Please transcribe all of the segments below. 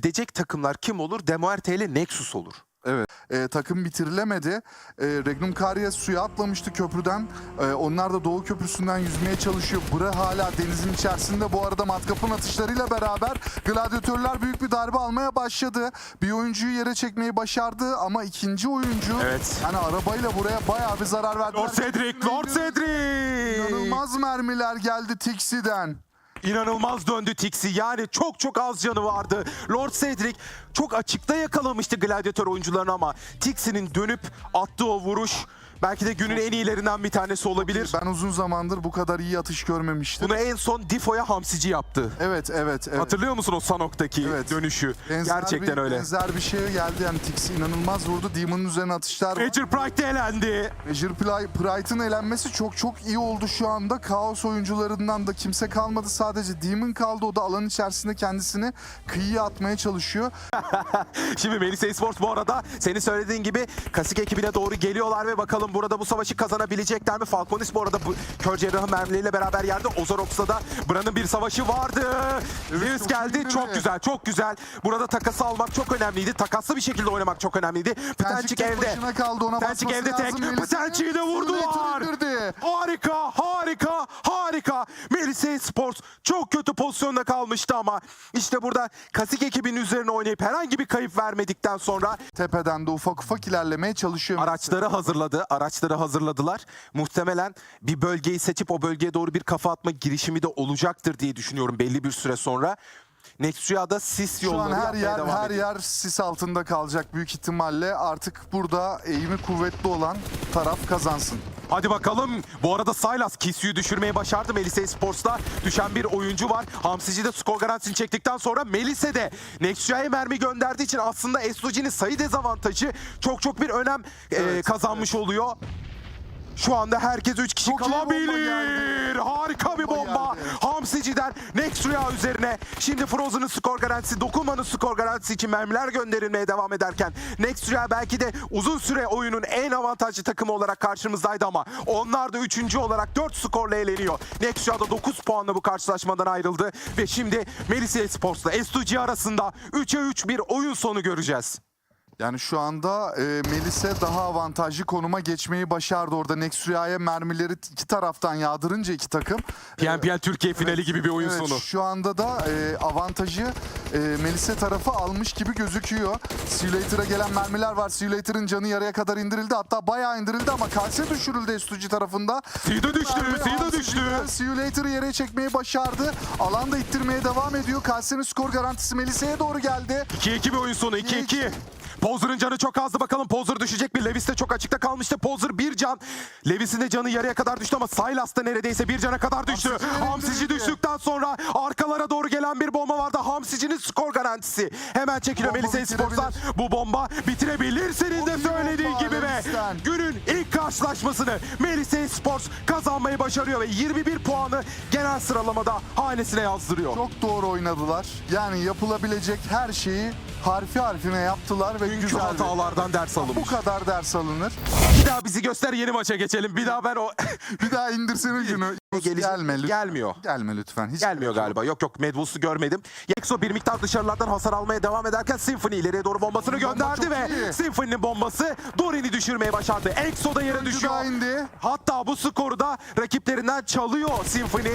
gidecek takımlar kim olur? Demuerte ile Nexus olur. Evet. Ee, takım bitirilemedi. Ee, Regnum Karya suya atlamıştı köprüden. Ee, onlar da Doğu Köprüsü'nden yüzmeye çalışıyor. Bıra hala denizin içerisinde. Bu arada matkapın atışlarıyla beraber gladyatörler büyük bir darbe almaya başladı. Bir oyuncuyu yere çekmeyi başardı ama ikinci oyuncu Evet. yani arabayla buraya bayağı bir zarar verdi. Lord Cedric, Lord Cedric! İnanılmaz mermiler geldi Tixi'den. İnanılmaz döndü Tixi. Yani çok çok az canı vardı. Lord Cedric çok açıkta yakalamıştı gladyatör oyuncularını ama Tixi'nin dönüp attığı o vuruş belki de günün en iyilerinden bir tanesi olabilir. Ben uzun zamandır bu kadar iyi atış görmemiştim. Bunu en son Difo'ya hamsici yaptı. Evet, evet, evet. Hatırlıyor musun o Sanok'taki Evet. dönüşü? Benzer Gerçekten bir, öyle. Benzer bir şeye geldi yani Tixi inanılmaz vurdu. Demon'un üzerine atışlar var. Major Pride de elendi. Major Prite'ın elenmesi çok çok iyi oldu şu anda. Kaos oyuncularından da kimse kalmadı. Sadece Demon kaldı. O da alan içerisinde kendisini kıyıya atmaya çalışıyor. Şimdi Melisa Esports bu arada senin söylediğin gibi Kasik ekibine doğru geliyorlar ve bakalım burada bu savaşı kazanabilecekler mi? Falconis bu arada bu kör cerrahı mermileriyle beraber yerde. Ozorox'ta da Bran'ın bir savaşı vardı. Çok geldi. Çok güzel, çok güzel. Burada takası almak çok önemliydi. Takaslı bir şekilde oynamak çok önemliydi. Tek evde. kaldı. Ona basması evde tek. Pıtancık'ı da vurdular. Harika, harika, harika. Melisa Sports çok kötü pozisyonda kalmıştı ama işte burada Kasik ekibinin üzerine oynayıp herhangi bir kayıp vermedikten sonra Tepeden de ufak ufak ilerlemeye çalışıyor. araçları hazırladı. Araçları hazırladılar. Muhtemelen bir bölgeyi seçip o bölgeye doğru bir kafa atma girişimi de olacaktır diye düşünüyorum belli bir süre sonra. Nexua'da sis Şu an yolları her yapmaya yer devam her ediyor. yer sis altında kalacak büyük ihtimalle. Artık burada eğimi kuvvetli olan taraf kazansın. Hadi bakalım. Bu arada Silas Kisu'yu düşürmeyi başardı. Melisa Sports'ta düşen bir oyuncu var. Hamsici de skor garantisini çektikten sonra Melise de Nexua'ya mermi gönderdiği için aslında Estoji'nin sayı dezavantajı çok çok bir önem e, Evet, kazanmış oluyor. Şu anda herkes 3 kişi Çok kalabilir. Harika bir Bomba. Hamsici'den Nexuya üzerine. Şimdi Frozen'ın skor garantisi, Dokunman'ın skor garantisi için mermiler gönderilmeye devam ederken Nexuya belki de uzun süre oyunun en avantajlı takımı olarak karşımızdaydı ama onlar da 3. olarak 4 skorla eleniyor. Nexuya da 9 puanla bu karşılaşmadan ayrıldı ve şimdi Melisa Esports'la S2G arasında 3'e 3 bir oyun sonu göreceğiz. Yani şu anda e, Melise daha avantajlı konuma geçmeyi başardı. Orada Nexria'ya mermileri iki taraftan yağdırınca iki takım. PNPL Türkiye finali gibi bir oyun Evet, sonu. Şu anda da e, avantajı e, Melise tarafı almış gibi gözüküyor. Simulator'a gelen mermiler var. Simulator'ın canı yarıya kadar indirildi. Hatta bayağı indirildi ama kalse düşürüldü Estuci tarafında. Sida düştü, Mermi Hamsi'den düştü. Simulator'ı yere çekmeyi başardı. Alanda ittirmeye devam ediyor. Kalse'nin skor garantisi Melise'ye doğru geldi. 2-2 bir oyun sonu 2-2. Pozer'ın canı çok azdı bakalım Pozer düşecek mi? Levis de çok açıkta kalmıştı. Pozer bir can. Levis'in de canı yarıya kadar düştü ama Silas da neredeyse bir cana kadar düştü. Hamsici düştükten sonra arkalara doğru gelen bir bomba vardı. Hamsici'nin skor garantisi. Hemen çekiliyor Bomba Melisa Esports'tan. Bu bomba bitirebilir senin de söylediğin gibi ve günün ilk karşılaşmasını Melisa Esports kazanmayı başarıyor ve 21 puanı genel sıralamada hanesine yazdırıyor. Çok doğru oynadılar. Yani yapılabilecek her şeyi harfi harfine yaptılar ve Dünkü güzel hatalardan ders Bu alınmış. kadar ders alınır. Bir daha bizi göster yeni maça geçelim. Bir daha ben o... Bir daha indirsene günü. Gelecek- Gelme lütfen. Gelmiyor. Gelme lütfen. Hiç Gelmiyor galiba. Yok yok Medvus'u görmedim. Yexo bir miktar dışarılardan hasar almaya devam ederken Symphony ileriye doğru bombasını Bomba gönderdi çok ve iyi. Symphony'nin bombası Dorin'i düşürmeye başardı. Exo da yere düşüyor. daha indi. Hatta bu skoru da rakiplerinden çalıyor Symphony.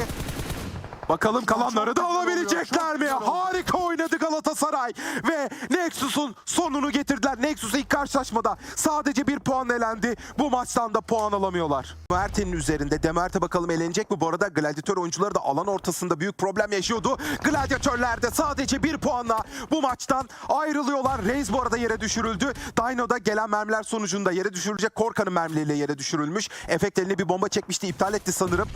Bakalım kalanları da alabilecekler mi? Harika oynadı Galatasaray ve Nexus'un sonunu getirdiler. Nexus ilk karşılaşmada sadece bir puan elendi. Bu maçtan da puan alamıyorlar. Mert'in üzerinde Demert'e bakalım elenecek mi? Bu arada gladyatör oyuncuları da alan ortasında büyük problem yaşıyordu. Gladyatörler de sadece bir puanla bu maçtan ayrılıyorlar. Reis bu arada yere düşürüldü. Dino'da gelen mermiler sonucunda yere düşürülecek. Korkan'ın mermileriyle yere düşürülmüş. Efekt eline bir bomba çekmişti. iptal etti sanırım.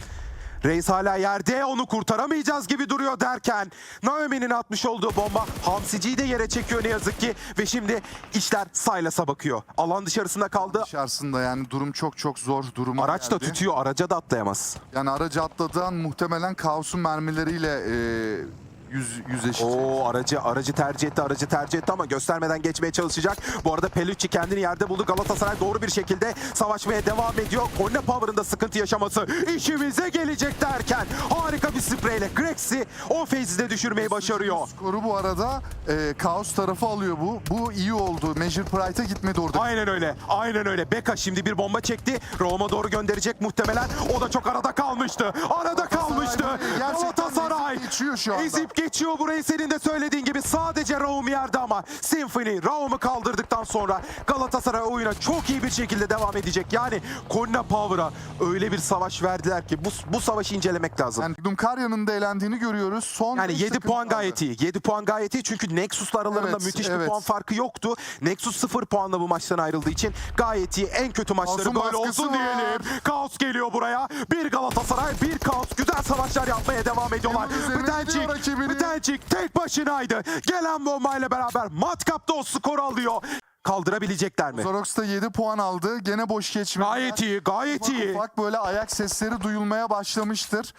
Reis hala yerde onu kurtaramayacağız gibi duruyor derken Naomi'nin atmış olduğu bomba Hamsici'yi de yere çekiyor ne yazık ki ve şimdi işler Silas'a bakıyor. Alan dışarısında kaldı. Dışarısında yani durum çok çok zor duruma Araç da geldi. tütüyor araca da atlayamaz. Yani aracı atladığı an muhtemelen Kaos'un mermileriyle e, yüz, yüzleşecek. Oo aracı aracı tercih etti aracı tercih etti ama göstermeden geçmeye çalışacak. Bu arada Pelucci kendini yerde buldu. Galatasaray doğru bir şekilde savaşmaya devam ediyor. Konya Power'ın da sıkıntı yaşaması işimize gelecek derken harika bir spreyle Grex'i o phase'de düşürmeyi başarıyor. Skoru bu arada e, Kaos tarafı alıyor bu. Bu iyi oldu. Major Pride'a gitmedi orada. Aynen öyle. Aynen öyle. Beka şimdi bir bomba çekti. Roma doğru gönderecek muhtemelen. O da çok arada kalmıştı. Arada kalmıştı. Gerçekten Galatasaray ezip geçiyor şu anda. ezip geçiyor burayı senin de söylediğin gibi. Sadece Raum yerde ama Symphony Raum'u kaldırdıktan sonra Galatasaray oyuna çok iyi bir şekilde devam edecek. Yani Konya Power'a öyle bir savaş verdiler ki bu, bu savaşı incelemek lazım. Yani Dumkarya'nın da elendiğini görüyoruz. Son Yani beş 7 takım puan kaldı. gayet iyi. 7 puan gayet iyi çünkü Nexus'la aralarında Evet, müthiş bir evet. puan farkı yoktu. Nexus 0 puanla bu maçtan ayrıldığı için gayet iyi. En kötü maçları Kaos'un böyle olsun var. diyelim. Kaos geliyor buraya. Bir Galatasaray, bir Kaos. Güzel savaşlar yapmaya devam ediyorlar. Hemen Bıtençik tek başınaydı. Gelen bombayla beraber matkapta o skoru alıyor. Kaldırabilecekler mi? Zorox da 7 puan aldı. Gene boş geçmedi. Gayet iyi, gayet Ufak iyi. ufak böyle ayak sesleri duyulmaya başlamıştır.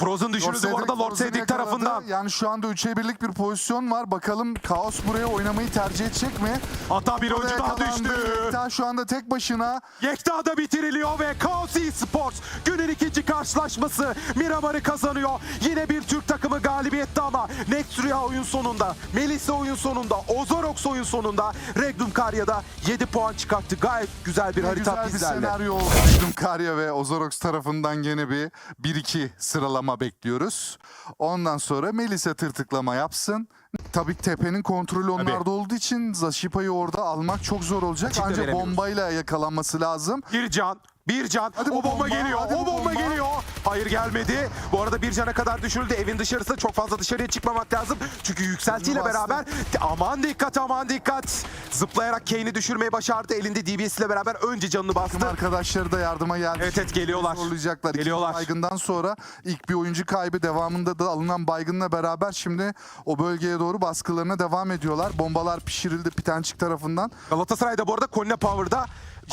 Frozen düşürüldü bu arada Lord Cedric tarafından. Yani şu anda 3'e birlik bir pozisyon var. Bakalım Kaos buraya oynamayı tercih edecek mi? Hatta bir oyuncu daha yakalandı. düştü. Yekta şu anda tek başına. Yekta da bitiriliyor ve Chaos Esports günün ikinci karşılaşması Miramar'ı kazanıyor. Yine bir Türk takımı galibiyette ama Nextria oyun sonunda, Melisa oyun sonunda, Ozorox oyun sonunda Regnum Karya'da 7 puan çıkarttı. Gayet güzel bir Ne harita güzel bir bizlerle. senaryo oldu. Magnum Karya ve Ozorox tarafından gene bir 1-2 sıralama bekliyoruz. Ondan sonra Melisa tırtıklama yapsın. Tabii tepenin kontrolü onlarda olduğu için Zashipa'yı orada almak çok zor olacak. Açık da Ancak veremiyoruz. bombayla yakalanması lazım. Bir can, bir can. Hadi bu o bomba, bomba, geliyor, hadi o bu bomba, bomba. geliyor. Hayır gelmedi. Bu arada bir cana kadar düşürüldü. Evin dışarısı çok fazla dışarıya çıkmamak lazım. Çünkü yükseltiyle beraber aman dikkat aman dikkat. Zıplayarak Kane'i düşürmeyi başardı. Elinde DBS ile beraber önce canını bastı. arkadaşları da yardıma geldi. Evet, evet, geliyorlar. Zorlayacaklar. İkinci Geliyorlar. baygından sonra ilk bir oyuncu kaybı devamında da alınan baygınla beraber şimdi o bölgeye doğru baskılarına devam ediyorlar. Bombalar pişirildi Pitençik tarafından. Galatasaray da bu arada Konya Power'da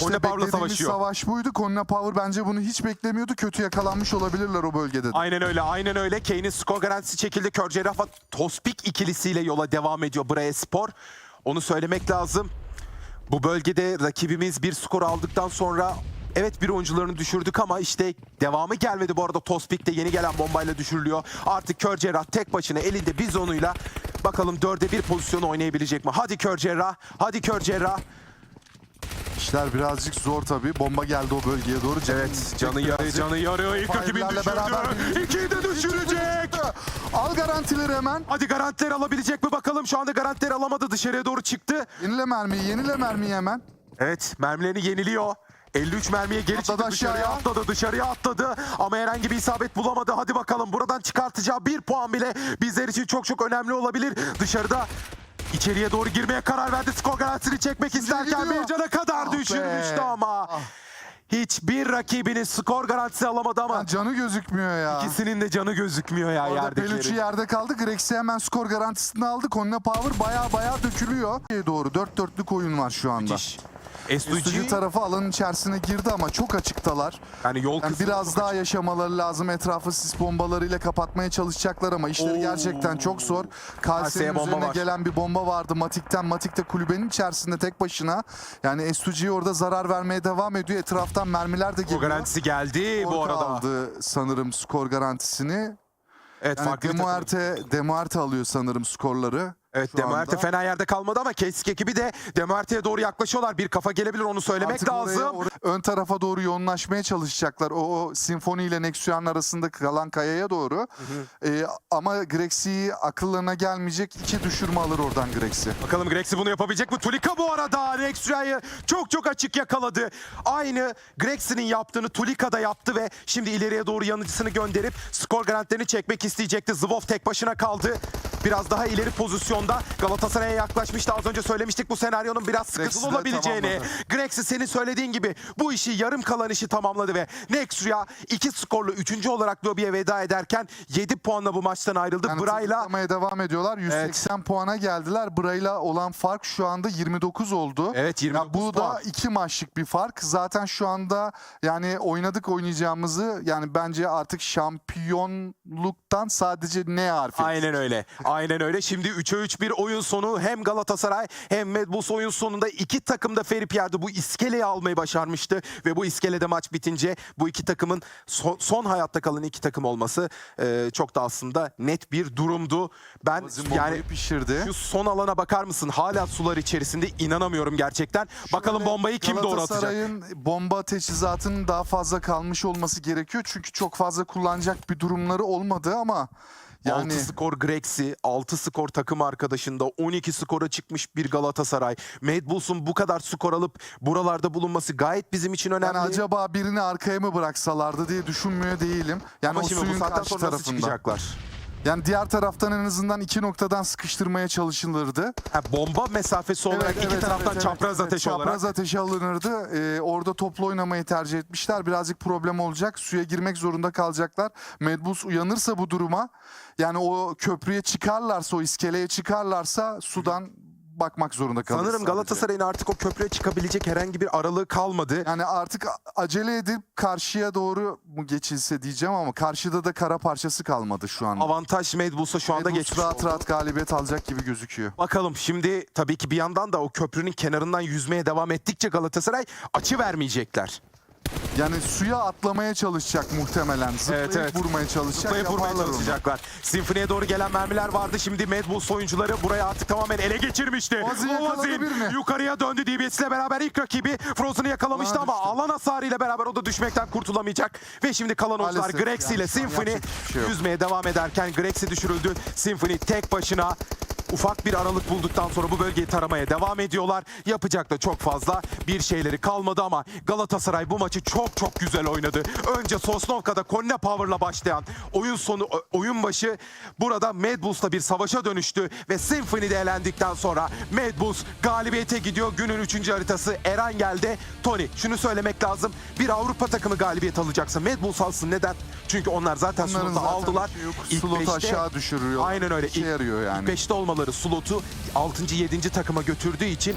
Konya Power'la beklediğimiz savaşıyor. savaş buydu. Konya Power bence bunu hiç beklemiyordu. Kötü yakalanmış olabilirler o bölgede de. Aynen öyle, aynen öyle. Kane'in skor garantisi çekildi. Kör Cerrah ve Tospik ikilisiyle yola devam ediyor Brae Spor. Onu söylemek lazım. Bu bölgede rakibimiz bir skor aldıktan sonra evet bir oyuncularını düşürdük ama işte devamı gelmedi. Bu arada Tospik de yeni gelen bombayla düşürülüyor. Artık Kör Cerrah tek başına elinde bizonuyla bakalım dörde bir pozisyonu oynayabilecek mi? Hadi Kör Cerrah, hadi Kör Cerrah. İşler birazcık zor tabii. Bomba geldi o bölgeye doğru. Evet, canı yarı, canı yarı. İlk rakibini beraber düşürdü. İkiyi de düşürecek. Al garantileri hemen. Hadi garantileri alabilecek mi bakalım. Şu anda garantileri alamadı. Dışarıya doğru çıktı. Yenile mermiyi, yenile mermiyi hemen. Evet mermilerini yeniliyor. 53 mermiye geri Atladı çıktı dışarıya aşağıya. atladı dışarıya atladı ama herhangi bir isabet bulamadı. Hadi bakalım buradan çıkartacağı bir puan bile bizler için çok çok önemli olabilir. Dışarıda içeriye doğru girmeye karar verdi. Skor garantisini çekmek isterken bir cana kadar Ah be. düşürmüştü ama. Ah. Hiçbir rakibinin skor garantisi alamadı ama Lan Canı gözükmüyor ya. ikisinin de canı gözükmüyor ya Orada Pelucci yerdekileri. yerde kaldı. Grex'i hemen skor garantisini aldı. Konya Power baya baya dökülüyor. Doğru. Dört dörtlük oyun var şu anda. Müthiş. S2G tarafı alanın içerisine girdi ama çok açıktalar. yani yol Yani biraz daha yaşamaları lazım. Etrafı sis bombalarıyla kapatmaya çalışacaklar ama işleri Oo. gerçekten çok zor. Bomba üzerine var. gelen bir bomba vardı. Matik'ten. Matik de kulübenin içerisinde tek başına. Yani Estuji'ye orada zarar vermeye devam ediyor. Etraftan mermiler de skor geliyor. garantisi geldi bu Orta arada. aldı sanırım skor garantisini. Evet Yani. Demuerte, Demuerte alıyor sanırım skorları. Evet şu Demuerte anda. fena yerde kalmadı ama Kesik ekibi de Demuerte'ye doğru yaklaşıyorlar. Bir kafa gelebilir onu söylemek Artık oraya- lazım. oraya- ön tarafa doğru yoğunlaşmaya çalışacaklar. O, o Sinfoni ile Nexuyan arasında kalan kayaya doğru. Ee, ama Grexi'yi akıllarına gelmeyecek iki düşürme alır oradan Grexi. Bakalım Grex'i bunu yapabilecek mi? Tulika bu arada Nexria'yı çok çok açık yakaladı. Aynı Grex'inin yaptığını Tulika da yaptı ve şimdi ileriye doğru yanıcısını gönderip skor garantilerini çekmek isteyecekti. Zvov tek başına kaldı. biraz daha ileri pozisyonda Galatasaray'a yaklaşmıştı. Az önce söylemiştik bu senaryonun biraz sıkıntılı Grex'i olabileceğini. Grex'i senin söylediğin gibi bu işi yarım kalan işi tamamladı ve Nexria 2 skorlu 3. olarak lobiye veda ederken 7 puanla bu maçtan ayrıldı. Yani Bray'la devam ediyorlar. 180 puana geldiler. Bray'la olan fark şu anda 29 oldu. Evet, 29 Ya bu puan. da iki maçlık bir fark. Zaten şu anda yani oynadık oynayacağımızı yani bence artık şampiyonluktan sadece ne harfi. Aynen öyle. Aynen öyle. Şimdi 3'e 3 bir oyun sonu hem Galatasaray hem Red Bulls oyun sonunda iki takım da Ferit Yer'de bu iskeleyi almayı başarmıştı ve bu iskelede maç bitince bu iki takımın son, son hayatta kalan iki takım olması e, çok da aslında net bir durumdu. Ben yani pişirdi. şu son alana bakar mısın? Hala sular içerisinde inanamıyorum gerçekten. Bakalım Şöyle bombayı kim doğru atacak? Galatasaray'ın bomba teçhizatının daha fazla kalmış olması gerekiyor. Çünkü çok fazla kullanacak bir durumları olmadı ama yani 6 skor Grex'i, 6 skor takım arkadaşında, 12 skora çıkmış bir Galatasaray. Mad Bulls'un bu kadar skor alıp buralarda bulunması gayet bizim için önemli. yani acaba birini arkaya mı bıraksalardı diye düşünmüyor değilim. Yani Ama o şimdi bu suyun saatten karşı sonra nasıl tarafında. çıkacaklar? Yani diğer taraftan en azından iki noktadan sıkıştırmaya çalışılırdı. Ha, bomba mesafesi olarak Evet, iki evet, taraftan evet, çapraz evet, ateşi olarak. Çapraz ateşi alınırdı. Ee, orada toplu oynamayı tercih etmişler. Birazcık problem olacak. Suya girmek zorunda kalacaklar. Medbus uyanırsa bu duruma yani o köprüye çıkarlarsa, o iskeleye çıkarlarsa sudan bakmak zorunda kalır. Sanırım sadece. Galatasaray'ın artık o köprüye çıkabilecek herhangi bir aralığı kalmadı. Yani artık acele edip karşıya doğru mu geçilse diyeceğim ama karşıda da kara parçası kalmadı şu an. Avantaj Mad Bulls'a şu anda Medbus geçmiş rahat oldu. rahat galibiyet alacak gibi gözüküyor. Bakalım şimdi tabii ki bir yandan da o köprünün kenarından yüzmeye devam ettikçe Galatasaray açı vermeyecekler. Yani suya atlamaya çalışacak muhtemelen. Zıplayıp evet. vurmaya çalışacak. Zıplayıp vurmaya onu. çalışacaklar. Sinfoniye doğru gelen mermiler vardı. Şimdi Mad Bulls oyuncuları burayı artık tamamen ele geçirmişti. Ozi yakaladı Ozil birini. yukarıya döndü DBS ile beraber ilk rakibi Frozen'ı yakalamıştı ama düştü. alan hasarıyla beraber o da düşmekten kurtulamayacak. Ve şimdi kalan oyuncular Grexi ile yani yapacak hiçbir şey yüzmeye devam ederken Grexi düşürüldü. Symphony tek başına ufak bir aralık bulduktan sonra bu bölgeyi taramaya devam ediyorlar. Yapacak da çok fazla bir şeyleri kalmadı ama Galatasaray bu maçı çok çok güzel oynadı. Önce Sosnovka'da Konne Power'la başlayan oyun sonu oyun başı burada Mad Bulls'la bir savaşa dönüştü ve Symphony'de elendikten sonra Mad Bulls galibiyete gidiyor. Günün 3. haritası Eren geldi. Tony şunu söylemek lazım. Bir Avrupa takımı galibiyet alacaksa Mad Bulls alsın. Neden? Çünkü onlar zaten Onların slotu zaten aldılar. şey yok. İlk Slotu beşte- aşağı düşürüyor. Aynen öyle. İlk- yarıyor yani. 5'te olmaları slotu 6. 7. takıma götürdüğü için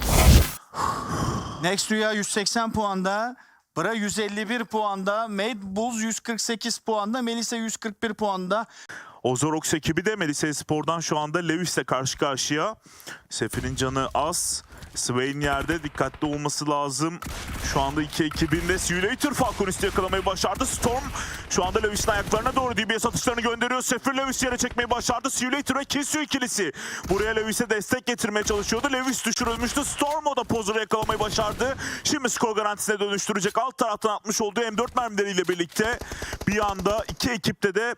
Next Rüya 180 puanda. Bra 151 puanda. Mad Bulls 148 puanda. Melisa 141 puanda. Ozorox ekibi de Melisa Spor'dan şu anda Lewis'le karşı karşıya. Sefir'in canı az. Swain yerde dikkatli olması lazım. Şu anda iki ekibinde Simulator Falconist'i yakalamayı başardı. Storm şu anda Lewis'in ayaklarına doğru DBS atışlarını gönderiyor. Sefir Lewis yere çekmeyi başardı. Simulator ve Kissio ikilisi. Buraya Lewis'e destek getirmeye çalışıyordu. Lewis düşürülmüştü. Storm o da Pozer'ı yakalamayı başardı. Şimdi skor garantisine dönüştürecek. Alt taraftan atmış olduğu M4 mermileriyle birlikte bir anda iki ekipte de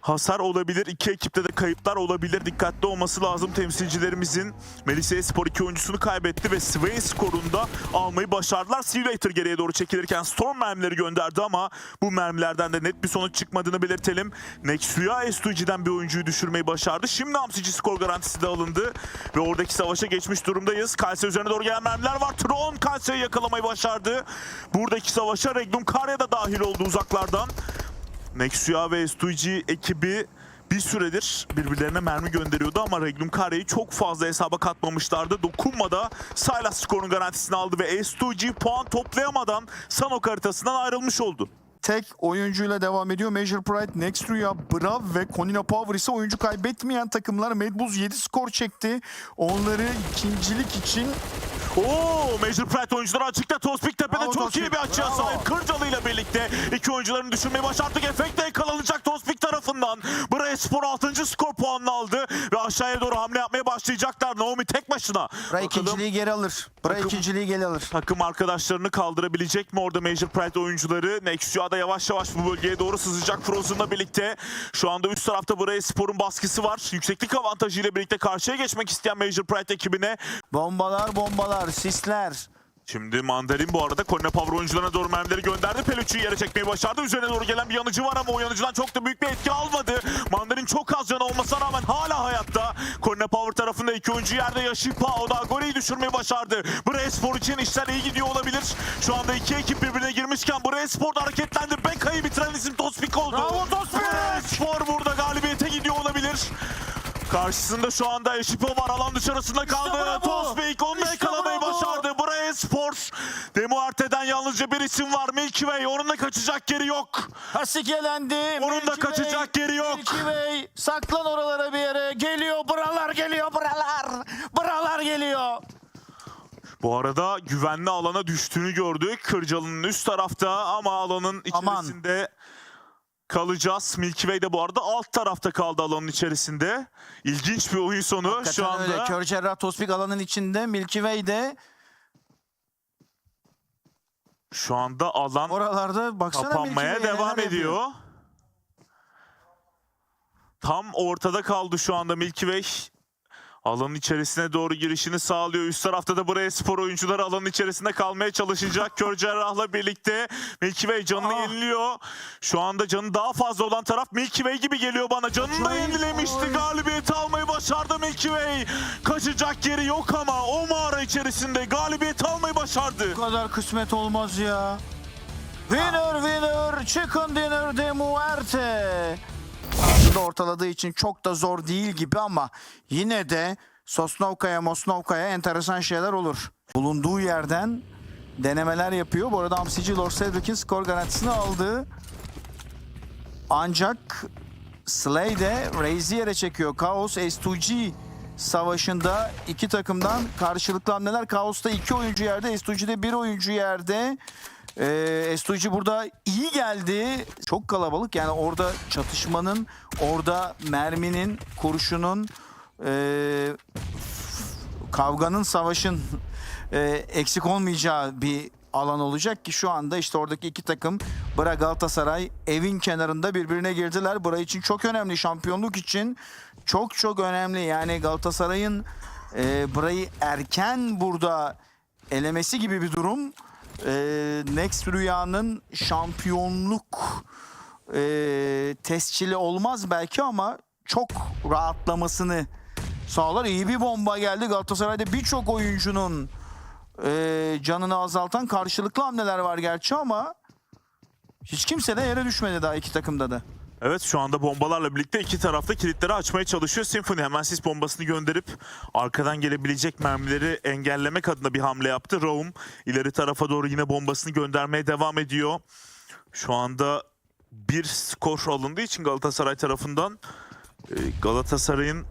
hasar olabilir. İki ekipte de kayıplar olabilir. Dikkatli olması lazım temsilcilerimizin. Melisa Espor iki oyuncusunu kaybetti ve Swain skorunda almayı başardılar. Simulator geriye doğru çekilirken Storm mermileri gönderdi ama bu mermilerden de net bir sonuç çıkmadığını belirtelim. Nexuya S2G'den bir oyuncuyu düşürmeyi başardı. Şimdi Hamsici skor garantisi de alındı ve oradaki savaşa geçmiş durumdayız. Kalse üzerine doğru gelen mermiler var. Tron Kalse'yi yakalamayı başardı. Buradaki savaşa Regnum Karya da dahil oldu uzaklardan. Nexia ve S2G ekibi bir süredir birbirlerine mermi gönderiyordu ama Regnum Kare'yi çok fazla hesaba katmamışlardı. Dokunmada Silas skorun garantisini aldı ve S2G puan toplayamadan Sanok haritasından ayrılmış oldu. Tek oyuncuyla devam ediyor. Major Pride, Next Rüya, Brav ve Konina Power ise oyuncu kaybetmeyen takımlar. Mad Bulls 7 skor çekti. Onları ikincilik için Oo, Major Pride oyuncuları açıkta. Tospik tepede Bravo, çok Tospik, iyi bir açıya bravo. sahip. Kırcalı ile birlikte iki oyuncularını düşürmeyi başardık. Efektle yakalanacak Tospik tarafından. Buraya Spor 6. skor puanını aldı ve aşağıya doğru hamle yapmaya başlayacaklar. Naomi tek başına. Bakalım ikinciliği geri alır. Takım- ikinciliği geri alır. takım arkadaşlarını kaldırabilecek mi orada Major Pride oyuncuları? Nexia da yavaş yavaş bu bölgeye doğru sızacak Frozen'la birlikte. Şu anda üst tarafta buraya Spor'un baskısı var. Yükseklik avantajıyla birlikte karşıya geçmek isteyen Major Pride ekibine Bombalar bombalar, sisler. Şimdi Mandarin bu arada Corne Power oyuncularına doğru mermileri gönderdi. Pelucci'yi yere çekmeyi başardı. Üzerine doğru gelen bir yanıcı var ama o yanıcıdan çok da büyük bir etki almadı. Mandarin çok az canı olmasına rağmen hala hayatta. Corne Power tarafında iki oyuncu yerde Yashipa. O da Agori'yi düşürmeyi başardı. Brespor için işler iyi gidiyor olabilir. Şu anda iki ekip birbirine girmişken Brespor da hareketlendi. Beka'yı bitiren isim Tospik oldu. Bravo Tospik! Brespor burada galibiyete gidiyor olabilir. Karşısında şu anda Eşipo var alan dışarısında kaldı. Tospik onu da İşte yakalamayı başardı. Buraya Spor. Demuarte'den yalnızca bir isim var. Milky Way. Onun da kaçacak yeri yok. Hasik elendi. Onun da Milky Way, kaçacak yeri yok. Milky Way saklan oralara bir yere. Geliyor buralar geliyor buralar. Buralar geliyor. Bu arada güvenli alana düştüğünü gördük. Kırcalı'nın üst tarafta ama alanın Aman. Kalacağız. Milky Way de bu arada alt tarafta kaldı alanın içerisinde. İlginç bir oyun sonu şu Hakikaten anda. öyle. Kör Cerrah Tospik alanın içinde. Milky Way de Şu anda alan oralarda baksana kapanmaya devam neler yapıyor. ediyor. Tam ortada kaldı şu anda Milky Way. Alanın içerisine doğru girişini sağlıyor. Üst tarafta da buraya spor oyuncuları alanın içerisinde kalmaya çalışacak. Kör Cerrah'la birlikte Milky Way canını Aa. yeniliyor. Şu anda canı daha fazla olan taraf Milky Way gibi geliyor bana. Canını da yenilemişti. Galibiyeti almayı başardı Milky Way. Kaçacak yeri yok ama o mağara içerisinde galibiyeti almayı başardı. Bu kadar kısmet olmaz ya. Winner winner chicken dinner de muerte. Aslında ortaladığı için çok da zor değil gibi ama yine de Sosnovka'ya Mosnovka'ya enteresan şeyler olur. Bulunduğu yerden denemeler yapıyor. Bu arada Amsici Lord Cedric'in skor garantisini aldı. Ancak Slay de yere çekiyor. Chaos S2G savaşında iki takımdan karşılıklı hamleler. Chaos'ta iki oyuncu yerde, S2G'de bir oyuncu yerde. Ee, S2G burada iyi geldi. Çok kalabalık yani orada çatışmanın, orada merminin, kurşunun, ee, kavganın, savaşın e, eksik olmayacağı bir alan olacak ki şu anda işte oradaki iki takım Bra Galatasaray evin kenarında birbirine girdiler. Bra için çok önemli şampiyonluk için çok çok önemli. Yani Galatasaray'ın e, Bra'yı erken burada elemesi gibi bir durum. E, Next Rüya'nın şampiyonluk e, tescili olmaz belki ama çok rahatlamasını sağlar. İyi bir bomba geldi. Galatasaray'da birçok oyuncunun e, canını azaltan karşılıklı hamleler var gerçi ama hiç kimse de yere düşmedi daha iki takımda da. Evet şu anda bombalarla birlikte iki tarafta kilitleri açmaya çalışıyor. Symphony hemen sis bombasını gönderip arkadan gelebilecek mermileri engellemek adına bir hamle yaptı. Raum ileri tarafa doğru yine bombasını göndermeye devam ediyor. Şu anda bir skor alındığı için Galatasaray tarafından e, Galatasaray'ın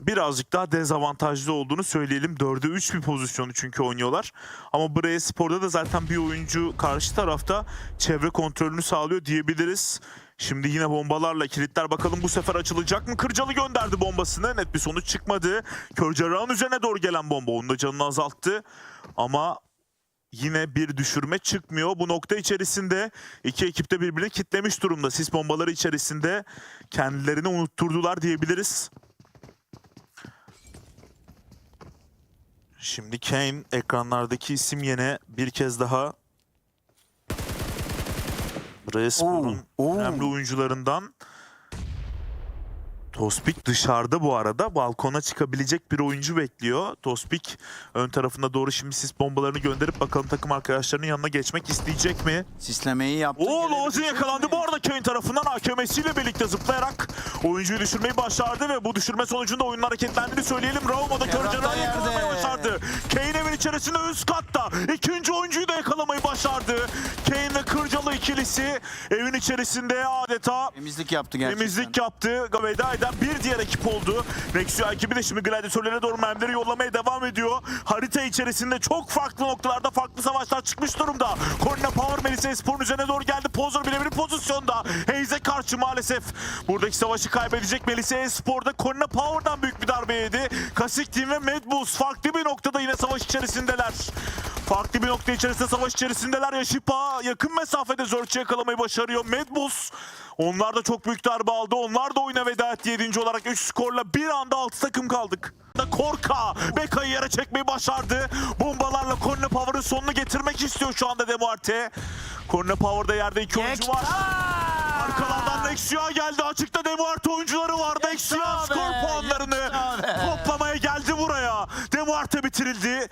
birazcık daha dezavantajlı olduğunu söyleyelim. 4'e 3 bir pozisyonu çünkü oynuyorlar. Ama Braya Spor'da da zaten bir oyuncu karşı tarafta çevre kontrolünü sağlıyor diyebiliriz. Şimdi yine bombalarla kilitler bakalım bu sefer açılacak mı? Kırcalı gönderdi bombasını. Net bir sonuç çıkmadı. Körcerrah'ın üzerine doğru gelen bomba onun da canını azalttı. Ama yine bir düşürme çıkmıyor. Bu nokta içerisinde iki ekip de birbirini kitlemiş durumda. Sis bombaları içerisinde kendilerini unutturdular diyebiliriz. Şimdi Kane ekranlardaki isim yine bir kez daha Oo, oo. önemli oyuncularından. Tospik dışarıda bu arada. Balkona çıkabilecek bir oyuncu bekliyor. Tospik ön tarafına doğru şimdi sis bombalarını gönderip bakalım takım arkadaşlarının yanına geçmek isteyecek mi? Sislemeyi yaptı. Oo Lozin yakalandı mi? bu arada Kane tarafından AKM'siyle birlikte zıplayarak oyuncuyu düşürmeyi başardı ve bu düşürme sonucunda oyunun hareketlendiğini söyleyelim. Raumo da da yakalamayı başardı. Kane evin içerisinde üst katta. ikinci oyuncuyu da yakalamayı başardı. Kane ve Kırcalı ikilisi evin içerisinde adeta Temizlik yaptı gerçekten. temizlik yaptı. Veda eden bir diğer ekip oldu. Nexia ekibi de şimdi gladyatörlere doğru mermileri yollamaya devam ediyor. Harita içerisinde çok farklı noktalarda farklı savaşlar çıkmış durumda. Corina Power Melisa Espor'un üzerine doğru geldi. Pozor birebir pozisyonda. Hayes'e karşı maalesef buradaki savaşı kaybedecek Melisa Espor'da Corina Power'dan büyük bir darbe yedi. Kasik Team ve Mad Bulls farklı bir noktada yine savaş içerisindeler. Farklı bir nokta içerisinde savaş içerisindeler. Yashipa yakın mesafede Zörç'ü yakalamayı başarıyor. Mad Bulls onlar da çok büyük darbe aldı. Onlar da oyuna veda etti 7. olarak 3 skorla bir anda 6 takım kaldık. Korka Beka'yı yere çekmeyi başardı. Bombalarla Corne Power'ın sonunu getirmek istiyor şu anda Demuarte. Corne Power'da yerde iki oyuncu var. Arkalardan Nexia geldi. Açıkta Demuarte oyuncuları var. Nexia skor puanlarını toplamaya geldi buraya. Demuarte bitirildi.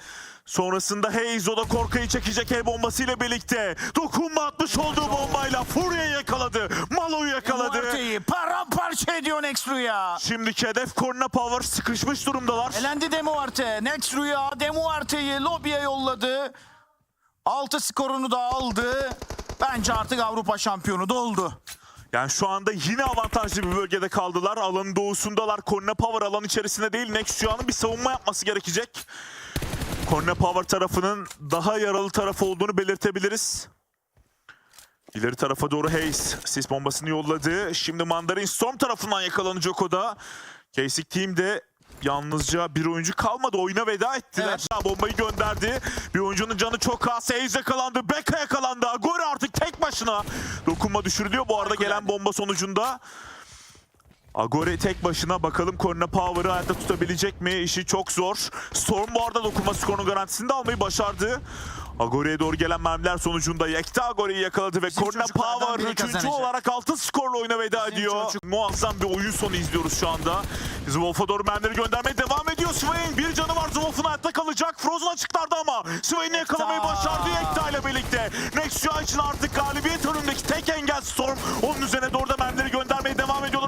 Sonrasında Hayes o da Korka'yı çekecek el bombasıyla birlikte. Dokunma atmış olduğu bombayla Furya'yı yakaladı. Malo'yu yakaladı. Duarte'yi paramparça ediyor Nextruya. Şimdiki hedef Corne Power sıkışmış durumdalar. Elendi Demuarte. Nextruya Demuarte'yi lobiye yolladı. 6 skorunu da aldı. Bence artık Avrupa şampiyonu da oldu. Yani şu anda yine avantajlı bir bölgede kaldılar. Alanın doğusundalar. Corne Power alan içerisinde değil. Nexua'nın bir savunma yapması gerekecek. Corne Power tarafının daha yaralı tarafı olduğunu belirtebiliriz. İleri tarafa doğru Hayes sis bombasını yolladı. Şimdi Mandarin Storm tarafından yakalanacak o da. Kasich Team de yalnızca bir oyuncu kalmadı. Oyuna veda ettiler. Bombayı gönderdi. Bir oyuncunun canı çok az. Hayes yakalandı. Beka yakalandı. Agore artık tek başına. Dokunma düşürülüyor. Bu arada gelen bomba sonucunda. Agore tek başına bakalım Corne Power'ı hayatta tutabilecek mi? İşi çok zor. Storm bu arada dokunma skorunun garantisini de almayı başardı. Agore'ye doğru gelen mermiler sonucunda Yekta Agore'yi yakaladı ve çocuklardan Power biri 3. kazanacak. olarak altın skorla oyuna veda Bizim ediyor. çocuk- Muazzam bir oyun sonu izliyoruz şu anda. Zwolf'a doğru mermileri göndermeye devam ediyor. Swain bir canı var. Zwolf'un hayatta kalacak. Frozen açıklarda ama Swain'i yakalamayı başardı Yekta ile birlikte. Nexia için artık galibiyet önündeki tek engel Storm. Onun üzerine doğru da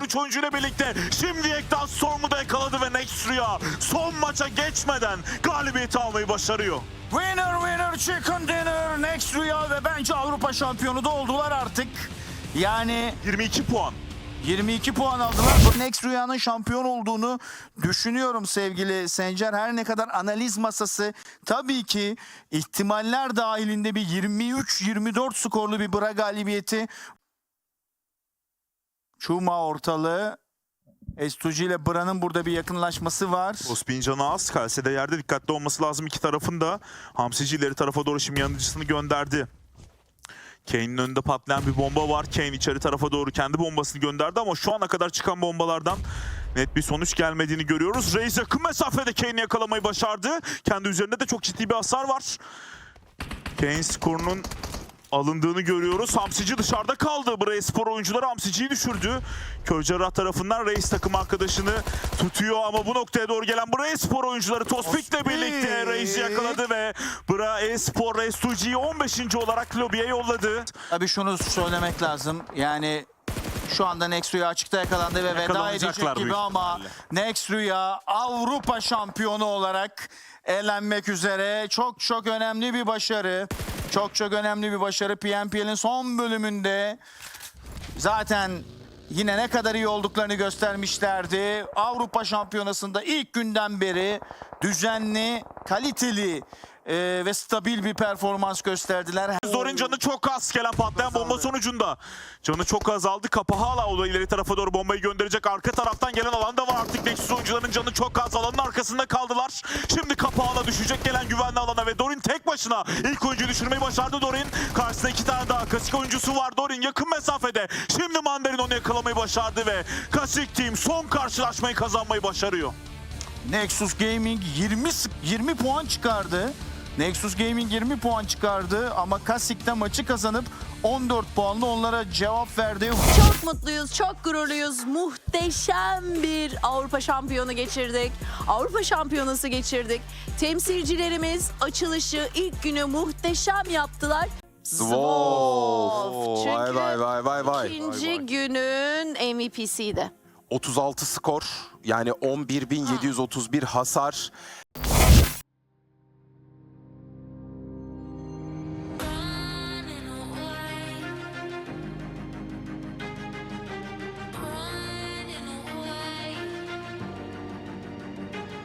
13 oyuncu ile birlikte şimdi Ektan Storm'u da yakaladı ve Next Rüya son maça geçmeden galibiyeti almayı başarıyor. Winner winner chicken dinner Next Rüya ve bence Avrupa şampiyonu da oldular artık. Yani 22 puan. 22 puan aldılar. Next Rüya'nın şampiyon olduğunu düşünüyorum sevgili Sencer. Her ne kadar analiz masası tabii ki ihtimaller dahilinde bir 23-24 skorlu bir Bra galibiyeti Çuma ortalığı. Estuji ile Bra'nın burada bir yakınlaşması var. Ospin canı az. Kalsede yerde dikkatli olması lazım iki tarafın da. Hamsici ileri tarafa doğru şimdi yanıcısını gönderdi. Kane'in önünde patlayan bir bomba var. Kane içeri tarafa doğru kendi bombasını gönderdi ama şu ana kadar çıkan bombalardan net bir sonuç gelmediğini görüyoruz. Reis yakın mesafede Kane'i yakalamayı başardı. Kendi üzerinde de çok ciddi bir hasar var. Kane skorunun alındığını görüyoruz. Hamsici dışarıda kaldı. Buraya spor oyuncuları Hamsici'yi düşürdü. Köycerrah tarafından Reis takım arkadaşını tutuyor ama bu noktaya doğru gelen Bra spor oyuncuları Tospik'le Tospik. birlikte Reis'i yakaladı ve Bra Espor Reis Tuji'yi 15. olarak lobiye yolladı. Tabii şunu söylemek lazım. Yani şu anda Next Rüya açıkta yakalandı ve veda edecek gibi ama. Next Rüya Avrupa şampiyonu olarak elenmek üzere. Çok çok önemli bir başarı. Çok çok önemli bir başarı. PNPL'in son bölümünde zaten yine ne kadar iyi olduklarını göstermişlerdi. Avrupa Şampiyonası'nda ilk günden beri düzenli, kaliteli e, ve stabil bir performans gösterdiler. Zorin canı çok az gelen patlayan bomba sonucunda. Canı çok azaldı. Kapı hala o da ileri tarafa doğru bombayı gönderecek. Arka taraftan gelen alan da var artık. Nexus oyuncuların canı çok az. Alanın arkasında kaldılar. Şimdi kapı hala düşecek gelen güvenli alana ve Dorin tek başına ilk oyuncuyu düşürmeyi başardı Dorin. Karşısında iki tane daha Kasik oyuncusu var. Dorin yakın mesafede. Şimdi Mandarin onu yakalamayı başardı ve Kasik Team son karşılaşmayı kazanmayı başarıyor. Nexus Gaming 20 sık- 20 puan çıkardı. Nexus Gaming 20 puan çıkardı ama Kasik'te maçı kazanıp 14 puanla onlara cevap verdi. Çok mutluyuz, çok gururluyuz. Muhteşem bir Avrupa şampiyonu geçirdik. Avrupa şampiyonası geçirdik. Temsilcilerimiz açılışı ilk günü muhteşem yaptılar. Zwolf. Çünkü Vay vay vay vay vay. ikinci günün MVP'siydi. 36 skor yani 11.731 hasar.